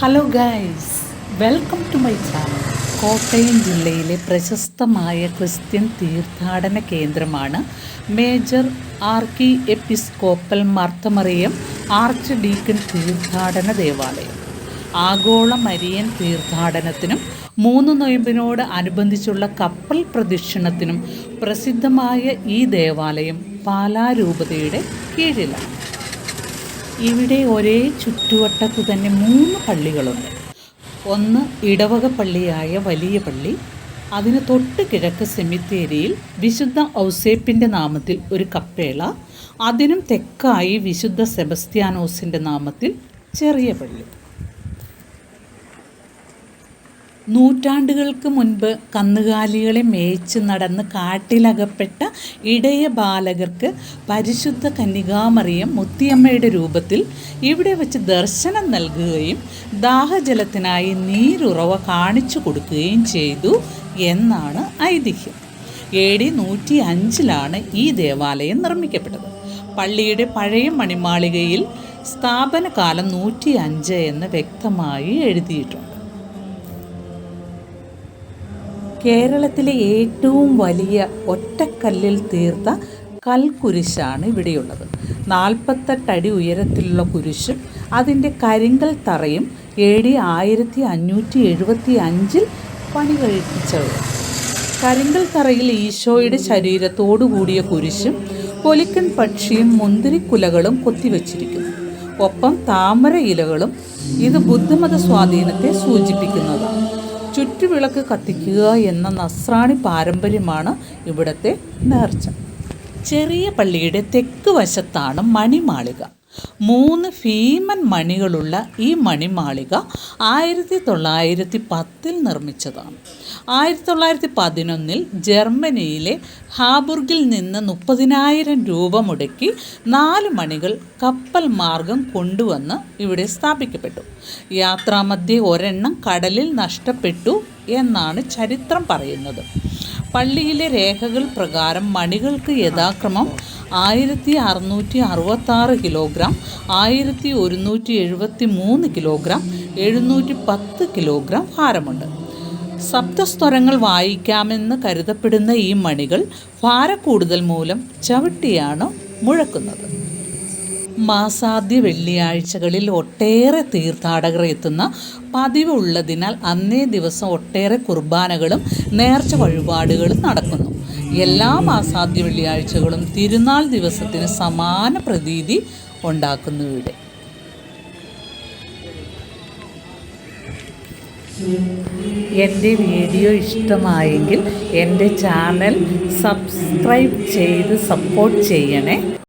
Hello guys welcome to my channel Kottayam ജില്ലയിലെ പ്രശസ്തമായ Christian തീർത്ഥാടന കേന്ദ്രമാണ് major archiepiscopal Marth Mariam archdeacon തീർത്ഥാടന ദേവാലയം. ആഗോള മരിയൻ തീർത്ഥാടനത്തിനും മൂന്ന് നൊയമ്പിനോട് അനുബന്ധിച്ചുള്ള കപ്പൽ പ്രദക്ഷിണത്തിനും പ്രസിദ്ധമായ ഈ ദേവാലയം പാലാരൂപതയുടെ കീഴിലാണ്. ഇവിടെ ഒരേ ചുറ്റുവട്ടത്ത് തന്നെ മൂന്ന് പള്ളികളുണ്ട്. ഒന്ന് ഇടവക പള്ളിയായ വലിയ പള്ളി അതിന് തൊട്ട് കിഴക്ക് സെമിത്തേരിയിൽ വിശുദ്ധ ഔസേപ്പിന്റെ നാമത്തിൽ ഒരു കപ്പേള അതിനും തെക്കായി വിശുദ്ധ സെബസ്ത്യാനോസിന്റെ നാമത്തിൽ ചെറിയ പള്ളി. നൂറ്റാണ്ടുകൾക്ക് മുൻപ് കന്നുകാലികളെ മേച്ച് നടന്ന് കാട്ടിലകപ്പെട്ട ഇടയ ബാലകർക്ക് പരിശുദ്ധ കന്യകാമറിയം മുത്തിയമ്മയുടെ രൂപത്തിൽ ഇവിടെ വച്ച് ദർശനം നൽകുകയും ദാഹജലത്തിനായി നീരുറവ കാണിച്ചു കൊടുക്കുകയും ചെയ്തു എന്നാണ് ഐതിഹ്യം. എ ഡി നൂറ്റി അഞ്ചിലാണ് ഈ ദേവാലയം നിർമ്മിക്കപ്പെട്ടത്. പള്ളിയുടെ പഴയ മണിമാളികയിൽ സ്ഥാപനകാലം നൂറ്റി അഞ്ച് എന്ന് വ്യക്തമായി എഴുതിയിട്ടുണ്ട്. കേരളത്തിലെ ഏറ്റവും വലിയ ഒറ്റക്കല്ലിൽ തീർത്ത കൽക്കുരിശാണ് ഇവിടെയുള്ളത്. നാൽപ്പത്തെട്ടടി ഉയരത്തിലുള്ള കുരിശും അതിന്റെ കരിങ്കൽ തറയും എ ഡി ആയിരത്തി അഞ്ഞൂറ്റി എഴുപത്തി അഞ്ചിൽ പണി കഴിപ്പിച്ചത് കരിങ്കൽ തറയിൽ ഈശോയുടെ ശരീരത്തോടു കൂടിയ കുരിശും പൊലിക്കൻ പക്ഷിയും മുന്തിരിക്കുലകളും കൊത്തിവെച്ചിരിക്കുന്നു. ഒപ്പം താമര ഇലകളും ഇത് ബുദ്ധമത സ്വാധീനത്തെ സൂചിപ്പിക്കുന്നതാണ്. ചുറ്റുവിളക്ക് കത്തിക്കുക എന്ന നസ്രാണി പാരമ്പര്യമാണ് ഇവിടുത്തെ നേർച്ച. ചെറിയ പള്ളിയുടെ തെക്ക് വശത്താണ് മണിമാളിക. മൂന്ന് ഭീമൻ മണികളുള്ള ഈ മണിമാളിക ആയിരത്തി തൊള്ളായിരത്തി പത്തിൽ നിർമ്മിച്ചതാണ്. ആയിരത്തി തൊള്ളായിരത്തി പതിനൊന്നിൽ ജർമ്മനിയിലെ ഹാബുർഗിൽ നിന്ന് മുപ്പതിനായിരം രൂപ മുടക്കി നാല് മണികൾ കപ്പൽ മാർഗം കൊണ്ടുവന്ന് ഇവിടെ സ്ഥാപിക്കപ്പെട്ടു. യാത്രാമധ്യേ ഒരെണ്ണം കടലിൽ നഷ്ടപ്പെട്ടു എന്നാണ് ചരിത്രം പറയുന്നത്. പള്ളിയിലെ രേഖകൾ പ്രകാരം മണികൾക്ക് യഥാക്രമം ആയിരത്തി അറുന്നൂറ്റി അറുപത്താറ് കിലോഗ്രാം ആയിരത്തി ഒരുന്നൂറ്റി എഴുപത്തി മൂന്ന് കിലോഗ്രാം എഴുന്നൂറ്റി പത്ത് കിലോഗ്രാം ഭാരമുണ്ട്. സപ്തസ്വരങ്ങൾ വായിക്കാമെന്ന് കരുതപ്പെടുന്ന ഈ മണികൾ ഭാരക്കൂടുതൽ മൂലം ചവിട്ടിയാണ് മുഴക്കുന്നത്. മാസാദ്യ വെള്ളിയാഴ്ചകളിൽ ഒട്ടേറെ തീർത്ഥാടകർ എത്തുന്ന പതിവുള്ളതിനാൽ അന്നേ ദിവസം ഒട്ടേറെ കുർബാനകളും നേർച്ച വഴിപാടുകളും നടക്കുന്നു. എല്ലാ മാസാദ്യ വെള്ളിയാഴ്ചകളും തിരുനാൾ ദിവസത്തിന് സമാന പ്രതീതി ഉണ്ടാക്കുന്നു ഇവിടെ. എന്റെ വീഡിയോ ഇഷ്ടമായെങ്കിൽ എന്റെ ചാനൽ സബ്സ്ക്രൈബ് ചെയ്ത് സപ്പോർട്ട് ചെയ്യണേ.